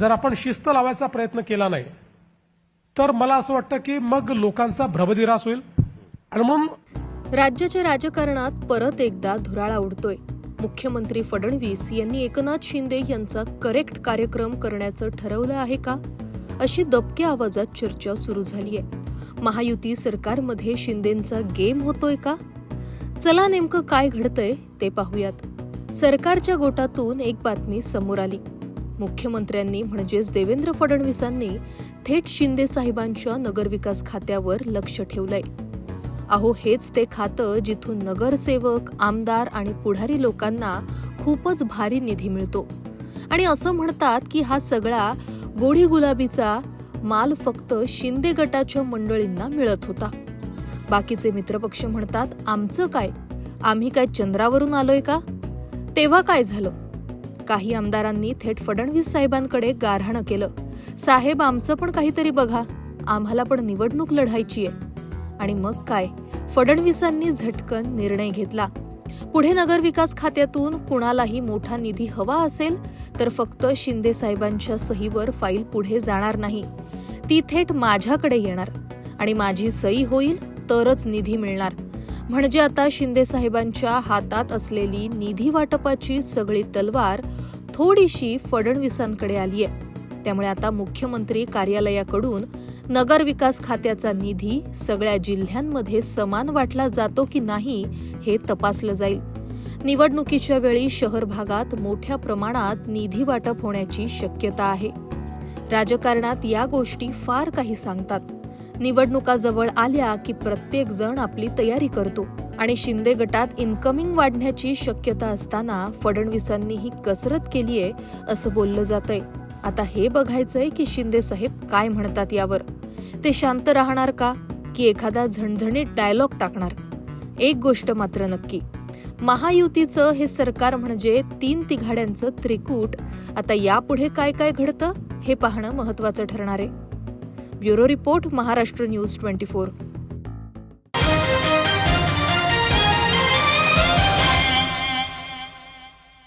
जर आपण शिस्त लावायचा प्रयत्न केला नाही तर मला असं वाटतं की मग लोकांचा भ्रमदिरास होईल. आणि म्हणून राज्याच्या राजकारणात परत एकदा धुराळा उडतोय. मुख्यमंत्री फडणवीस यांनी एकनाथ शिंदे यांचा करेक्ट कार्यक्रम करण्याचं ठरवलं आहे का? अशी दबक्या आवाजात चर्चा सुरू झाली आहे. महायुती सरकारमध्ये शिंदेंचा गेम होतोय का? चला नेमकं काय घडतंय ते पाहूयात. सरकारच्या गोटातून एक बातमी समोर आली. मुख्यमंत्र्यांनी म्हणजेच देवेंद्र फडणवीसांनी थेट शिंदे साहेबांच्या नगरविकास खात्यावर लक्ष ठेवलंय. अहो हेच ते खातं जिथून नगरसेवक आमदार आणि पुढारी लोकांना खूपच भारी निधी मिळतो. आणि असं म्हणतात की हा सगळा गोडी गुलाबीचा माल फक्त शिंदे गटाच्या मंडळींना मिळत होता. बाकीचे मित्रपक्ष म्हणतात आमचं काय? आम्ही काय चंद्रावरून आलोय का? तेव्हा काय झालं? काही आमदारांनी थेट फडणवीस साहेबांकडे गारहाणं केलं. साहेब आमचं पण काहीतरी बघा. आम्हाला पण निवडणूक लढायची आहे. आणि मग काय? फडणवीसांनी झटकन निर्णय घेतला. पुढे नगरविकास खात्यातून कुणालाही मोठा निधी हवा असेल तर फक्त शिंदे साहेबांच्या सहीवर फाईल पुढे जाणार नाही. ती थेट माझ्याकडे येणार. आणि माझी सही होईल तरच निधी मिळणार. म्हणजे आता शिंदे साहेबांच्या हातात असलेली निधी वाटपाची सगळी तलवार थोडीशी फडणवीसांकडे आली आहे त्यामुळे आता मुख्यमंत्री कार्यालयाकडून नगर विकास खात्याचा निधी सगळ्या जिल्ह्यांमध्ये समान वाटला जातो की नाही हे तपासलं जाईल. निवडणुकीच्या वेळी शहर भागात मोठ्या प्रमाणात निधी वाटप होण्याची शक्यता आहे. राजकारणात या गोष्टी फार काही सांगतात. निवडणुका जवळ आल्या की प्रत्येक जण आपली तयारी करतो. आणि शिंदे गटात इन्कमिंग वाढण्याची शक्यता असताना फडणवीसांनी ही कसरत केली आहे असं बोललं जातंय. आता हे बघायचंय की शिंदे साहेब काय म्हणतात यावर. ते शांत राहणार का? की एखादा झणझणीत डायलॉग टाकणार? एक गोष्ट मात्र नक्की. महायुतीचं हे सरकार म्हणजे तीन तिघाड्यांचं त्रिकूट. आता यापुढे काय काय घडतं हे पाहणं महत्वाचं ठरणार आहे. Bureau report Maharashtra news twenty four.